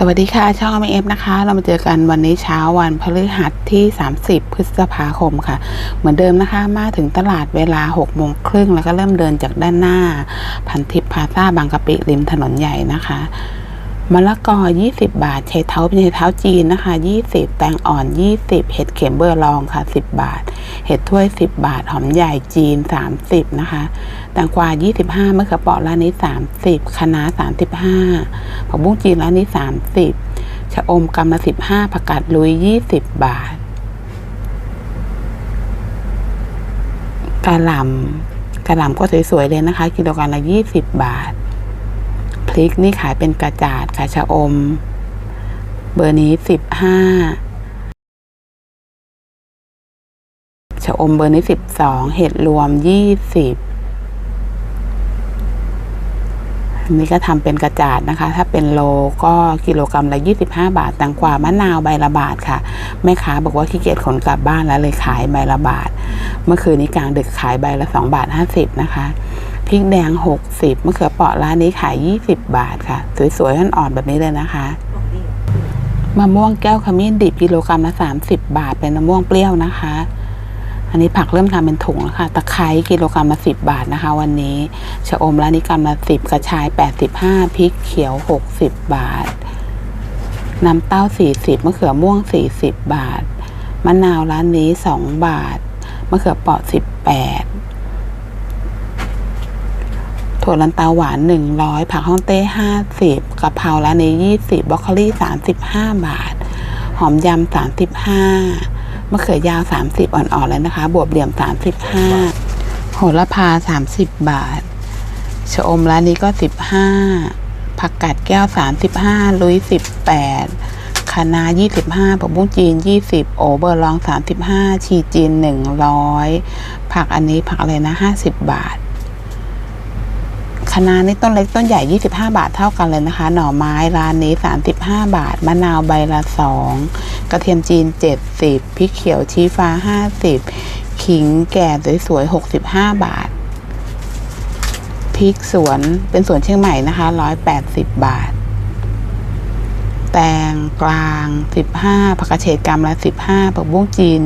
สวัสดีค่ะ ช่องเอฟนะคะ เรามาเจอกันวันนี้เช้าวันพฤหัสที่ 30 พฤษภาคมค่ะ เหมือนเดิมนะคะ มาถึงตลาดเวลา6โมงครึ่งแล้วก็เริ่มเดินจากด้านหน้า พันทิพย์พาซ่าบางกะปิริมถนนใหญ่นะคะมะละกอ 20 บาท ใช้เท้าเป็นใช้เท้าจีนนะคะ 20 แตงอ่อน 20 เห็ดเข็มเบอร์ลองค่ะ 10 บาท เห็ดถ้วย 10 บาท หอมใหญ่จีน 30 นะคะ แตงกวา 25มะเขือเปราะร้านนี้ 30คะน้า35 ผักบุ้งจีนร้านนี้30ชะอมกำละ15ผักกาดลุย20บาทกระหล่ำกระหล่ำก็สวยๆเลยนะคะ กิโลกรัมละ20บาท พริกนี่ขายเป็นกระจาดค่ะชะอม เบอร์นี้15ชะอมเบอร์นี้12เห็ดรวม20 อันนี้ก็ทำเป็นกระจาดนะคะ ถ้าเป็นโลก็กิโลกรัมละ25 บาทแตงกวามะนาวใบละบาทค่ะ แม่ค้าบอกว่าขี้เกียจขนกลับบ้านแล้วเลยขายใบละบาท เมื่อคืนนี้กลางดึกขายใบละ2บาท50นะคะพริกแดง 60มะเขือเปราะร้านนี้ขาย 20 บาทค่ะ สวยๆอ่อนๆแบบนี้เลยนะคะมะม่วงแก้วขมิ้นดิบกิโลกรัมละ30 บาท เป็นมะม่วงเปรี้ยวนะคะ อันนี้ผักเริ่มทำเป็นถุงแล้วค่ะตะไคร้กิโลกรัมละสิบบาทนะคะ วันนี้ชะอมร้านนี้กรัมละสิบกระชายแปดสิบห้าพริกเขียวหกสิบบาท น้ำเต้าสี่สิบมะเขือม่วงสี่สิบบาท มะนาวร้านนี้สองบาทมะเขือเปราะสิบแปดถั่วลันเตาหวานหนึ่งร้อยผักฮ่องเต้ห้าสิบกะเพราร้านนี้ยี่สิบบรอกโคลี่สามสิบห้าบาท หอมยำสามสิบห้า มะเขือยาว 30 อ่อนๆเลยนะคะ บวบเหลี่ยม 35 โหระพา 30 บาท ชะอมร้านนี้ก็ 15 ผักกาดแก้ว 35 ลุย 18คะน้า25ผักบุ้งจีน 20 โอเบอร์ลอง 35 ชีจีน 100 ผักอันนี้ผักอะไรนะ 50 บาทคะน้านี่ต้นเล็กต้นใหญ่ 25 บาทเท่ากันเลยนะคะ หน่อไม้ร้านนี้ 35 บาท มะนาวใบละ 2 กระเทียมจีน 70พริกเขียวชี้ฟ้า 50 ขิงแก่สวยๆ65 บาท พริกสวนเป็นสวนเชียงใหม่นะคะ 180 บาท แตงกลาง 15ผักกระเฉดกรัมละ 15ผักบุ้งจีน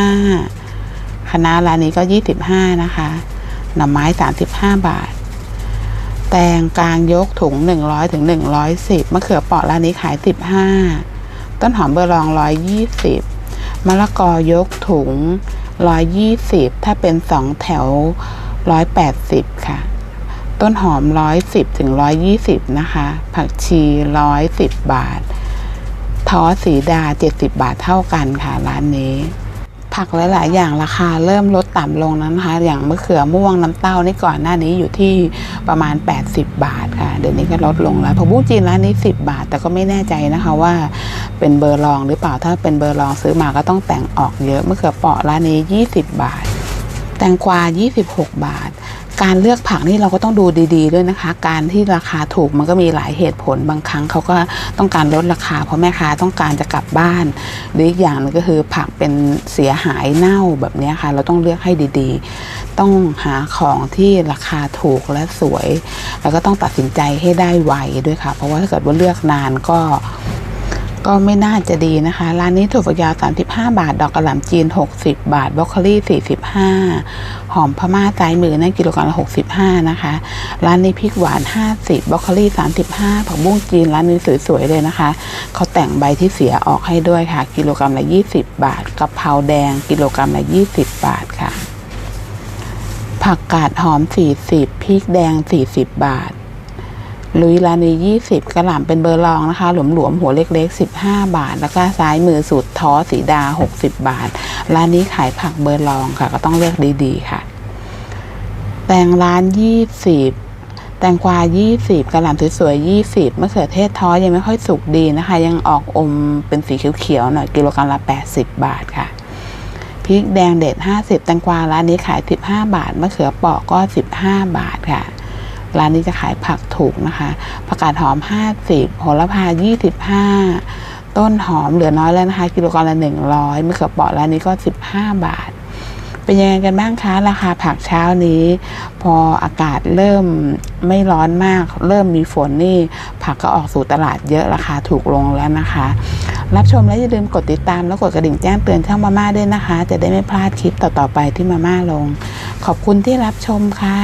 25คะน้าร้านนี้ก็ 25 นะคะ หน่อไม้ 35 บาทแตงกลางยกถุง 100ถึง110มะเขือเปราะร้านนี้ขาย 15 ต้นหอมเบอร์ลอง 120มะละกอยกถุง 120 ถ้าเป็น 2 แถว 180 ค่ะ ต้นหอม 110ถึง120 นะคะ ผักชี 110 บาท ทอสีดา 70 บาทเท่ากันค่ะ ร้านนี้ ผักหลาย ๆ อย่างราคาเริ่มลดต่ำลงแล้นะคะ อย่างมะเขือม่วงน้ำเต้านี่ก่อนหน้านี้อยู่ที่ ประมาณ 80 บาทค่ะ เดี๋ยวนี้ก็ลดลงแล้วผักบุ้งจีนร้านนี้ 10 บาท แต่ก็ไม่แน่ใจนะคะว่าเป็นเบอร์รองหรือเปล่าถ้าเป็นเบอร์รองซื้อมาก็ต้องแต่งออกเยอะมะเขือเปาะร้านนี้ 20 บาท แตงกวา 26 บาท การเลือกผักนี่เราก็ต้องดูดีๆด้วยนะคะ การที่ราคาถูกมันก็มีหลายเหตุผลบางครั้งเขาก็ต้องการลดราคา เพราะแม่ค้าต้องการจะกลับบ้าน หรืออีกอย่างนึงก็คือผักเป็นเสียหายเน่าแบบนี้ค่ะ เราต้องเลือกให้ดีๆ ต้องหาของที่ราคาถูกและสวย แล้วก็ต้องตัดสินใจให้ได้ไวด้วยค่ะ เพราะว่าถ้าเกิดว่าเลือกนานก็ก็ไม่น่าจะดีนะคะ ร้านนี้ถั่วฝักยาว 35 บาท ดอกกระหล่ำจีน 60 บาทบรอกโคลี่ 45 หอมพม่าซ้ายมือนั่นกิโลกรัมละ65 นะคะ ร้านนี้พริกหวาน 50บรอกโคลี่ 35 ผักบุ้งจีนร้านนี้สวยๆเลยนะคะ เขาแต่งใบที่เสียออกให้ด้วยค่ะ กิโลกรัมละ 20 บาทกะเพราแดงกิโลกรัมละ 20 บาทค่ะ ผักกาดหอม 40พริกแดง 40 บาท ลุยลานียี่สิบกระหล่ำเป็นเบอร์รองนะคะ หลวมๆหัวเล็กๆสิบห้าบาท แล้วก็ซ้ายมือสุดท้อสีดาหกสิบบาท ร้านนี้ขายผักเบอร์รองค่ะ ก็ต้องเลือกดีๆค่ะ แตงร้านยี่สิบแตงกวายี่สิบกระหล่ำสวยๆยี่สิบมะเขือเทศท้อยังไม่ค่อยสุกดีนะคะ ยังออกอมเป็นสีเขียวๆ หน่อย กิโลกรัมละแปดสิบบาทค่ะ พริกแดงเด็ดห้าสิบแตงกวาร้านนี้ขายสิบห้าบาท มะเขือเปาะก็สิบห้าบาทค่ะ ร้านนี้จะขายผักถูกนะคะผักกาดหอม 50โหระพา 25 ต้นหอมเหลือน้อยแล้วนะคะ กิโลกรัมละ 100มะเขือเปราะร้านนี้ก็ 15 บาท เป็นยังไงกันบ้างคะ ราคาผักเช้านี้ พออากาศเริ่มไม่ร้อนมาก เริ่มมีฝนนี่ ผักก็ออกสู่ตลาดเยอะราคาถูกลงแล้วนะคะ รับชมและอย่าลืมกดติดตามแล้วกดกระดิ่งแจ้งเตือนช่องมาม่าด้วยนะคะ จะได้ไม่พลาดคลิปต่อๆไปที่มาม่าลง ขอบคุณที่รับชมค่ะ